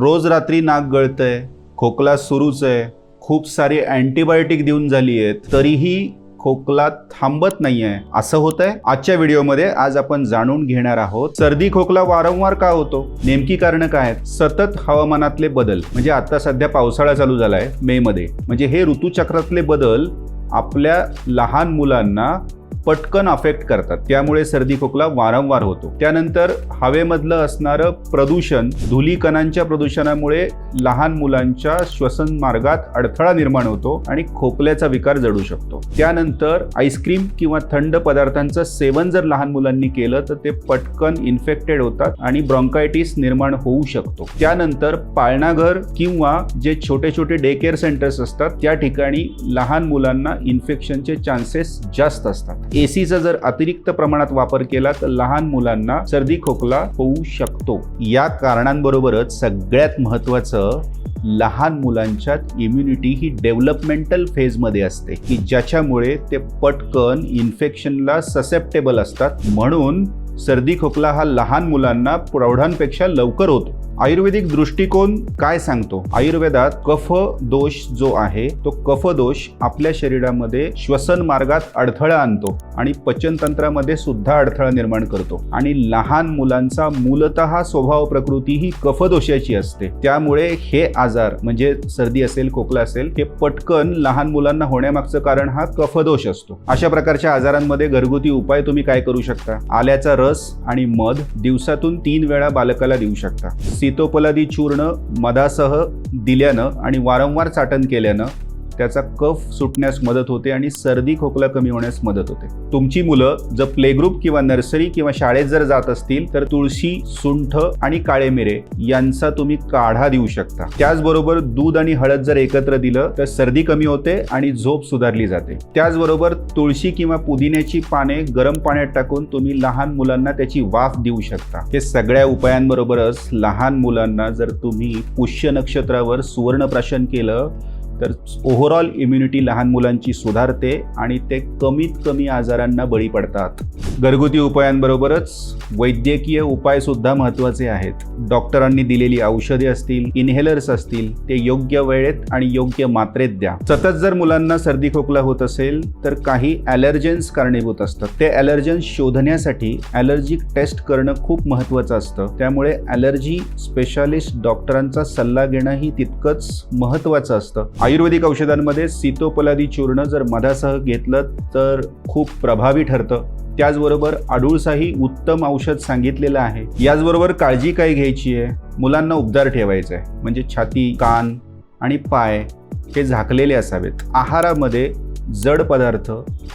रोज रात्री नाक गळतंय खोकला सुरूच आहे खूप सारी अँटीबायोटिक देऊन झाली आहेत तरीही खोकला थांबत नाहीये. असं होतंय? आजच्या व्हिडिओमध्ये आज आपण जाणून घेणार आहोत सर्दी खोकला वारंवार का होतो? नेमकी कारण काय आहेत? सतत हवामानातले बदल म्हणजे आता सध्या पावसाळा चालू झालाय मे मध्ये म्हणजे हे ऋतुचक्रातले बदल आपल्या लहान मुलांना पटकन अफेक्ट करतात. त्यामुळे सर्दी खोकला वारंवार होतो. त्यानंतर हवेमधलं असणारं प्रदूषण धुली कणांच्या प्रदूषणामुळे लहान मुलांच्या श्वसन मार्गात अडथळा निर्माण होतो आणि खोकल्याचा विकार जडू शकतो. त्यानंतर आईस्क्रीम किंवा थंड पदार्थांचं सेवन जर लहान मुलांनी केलं तर ते पटकन इन्फेक्टेड होतात आणि ब्रॉन्कायटिस निर्माण होऊ शकतो. त्यानंतर पाळणाघर किंवा जे छोटे छोटे डे केअर सेंटर्स असतात त्या ठिकाणी लहान मुलांना इन्फेक्शनचे चान्सेस जास्त असतात. एसीचा जर अतिरिक्त प्रमाणात वापर केला तर लहान मुलांना सर्दी खोकला होऊ शकतो. या कारणांबरोबरच सगळ्यात महत्त्वाचं लहान मुलांच्यात इम्युनिटी ही डेव्हलपमेंटल फेजमध्ये असते की ज्याच्यामुळे ते पटकन इन्फेक्शनला ससेप्टेबल असतात. म्हणून सर्दी खोकला हा लहान मुलांना प्रौढांपेक्षा लवकर होतो. आयुर्वेदिक दृष्टिकोन काय सांगतो? आयुर्वेदात कफ दोष जो आहे तो कफ दोष आपल्या शरीरामध्ये श्वसन मार्गात अडथळा आणतो आणि पचनतंत्रामध्ये सुद्धा अडथळा निर्माण करतो. आणि लहान मुलांचा मूलतः स्वभाव प्रकृती ही कफदोषाची असते. त्यामुळे हे आजार म्हणजे सर्दी असेल खोकला असेल हे पटकन लहान मुलांना होण्यामागचं कारण हा कफदोष असतो. अशा प्रकारच्या आजारांमध्ये घरगुती उपाय तुम्ही काय करू शकता? आल्याचा रस आणि मध दिवसातून तीन वेळा बालकाला देऊ शकता. सीतोपलादी चूर्ण मधासह दिल्यानं आणि वारंवार चाटण केल्यानं त्याचा कफ सुटण्यास मदत होते आणि सर्दी खोकला कमी होण्यास मदत होते. तुमची मुलं जर प्ले ग्रुप किंवा नर्सरी किंवा शाळेत जर जात असतील तर तुळशी सुंठ आणि काळे मिरे यांचा तुम्ही काढा देऊ शकता. त्याचबरोबर दूध आणि हळद जर एकत्र दिलं तर सर्दी कमी होते आणि झोप सुधारली जाते. त्याचबरोबर तुळशी किंवा पुदिन्याची पाने गरम पाण्यात टाकून तुम्ही लहान मुलांना त्याची वाफ देऊ शकता. हे सगळ्या उपायांबरोबरच लहान मुलांना जर तुम्ही पुष्य नक्षत्रावर सुवर्ण प्राशन केलं तर ओव्हरऑल इम्युनिटी लहान मुलांची सुधारते आणि ते कमीत कमी आजारांना बळी पडतात. घरगुती उपायांबरोबरच वैद्यकीय उपाय सुद्धा महत्त्वाचे आहेत. डॉक्टरांनी दिलेली औषधे असतील इनहेलर्स असतील ते योग्य वेळेत आणि योग्य मात्रेत द्या. सतत जर मुलांना सर्दी खोकला होत असेल तर काही ॲलर्जन्स कारणीभूत असतात. ते ॲलर्जन्स शोधण्यासाठी ॲलर्जिक टेस्ट करणं खूप महत्त्वाचं असतं. त्यामुळे ॲलर्जी स्पेशालिस्ट डॉक्टरांचा सल्ला घेणंही तितकंच महत्त्वाचं असतं. आयुर्वेदिक औषधांमध्ये सीतोपलादी चूर्ण जर मधासह घेतलं तर खूप प्रभावी ठरतं. त्याचबरोबर आडूळसाही उत्तम औषध सांगितलेलं आहे. याचबरोबर काळजी काय घ्यायची आहे? मुलांना उबदार ठेवायचं आहे. म्हणजे छाती कान आणि पाय हे झाकलेले असावेत. आहारामध्ये जड पदार्थ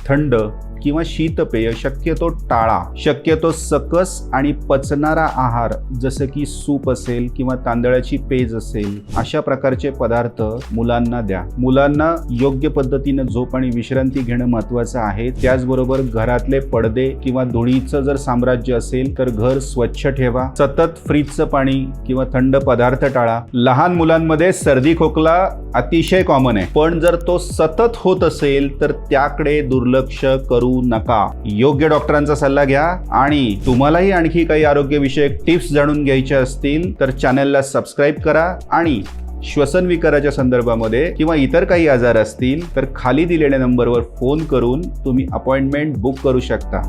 थंड किंवा शीतपेय शक्यतो टाळा शक्यतो सकस आणि पचणारा आहार जसं की सूप असेल किंवा तांदळाची पेज असेल अशा प्रकारचे पदार्थ मुलांना द्या. मुलांना योग्य पद्धतीनं झोप आणि विश्रांती घेणं महत्वाचं आहे. त्याचबरोबर घरातले पडदे किंवा धुळीचं जर साम्राज्य असेल तर घर स्वच्छ ठेवा. सतत फ्रीजचं पाणी किंवा थंड पदार्थ टाळा. लहान मुलांमध्ये सर्दी खोकला अतिशय कॉमन आहे. पण जर तो सतत होत असेल तर त्याकडे दुर्लक्ष करू नका. योग्य डॉक्टरांचा सल्ला घ्या आणि तुम्हालाही आणखी काही आरोग्यविषयक टिप्स जाणून घ्यायच्या असतील तर चॅनलला सबस्क्राईब करा आणि श्वसन विकाराच्या संदर्भामध्ये किंवा इतर काही आजार असतील तर खाली दिलेल्या नंबरवर फोन करून तुम्ही अपॉइंटमेंट बुक करू शकता.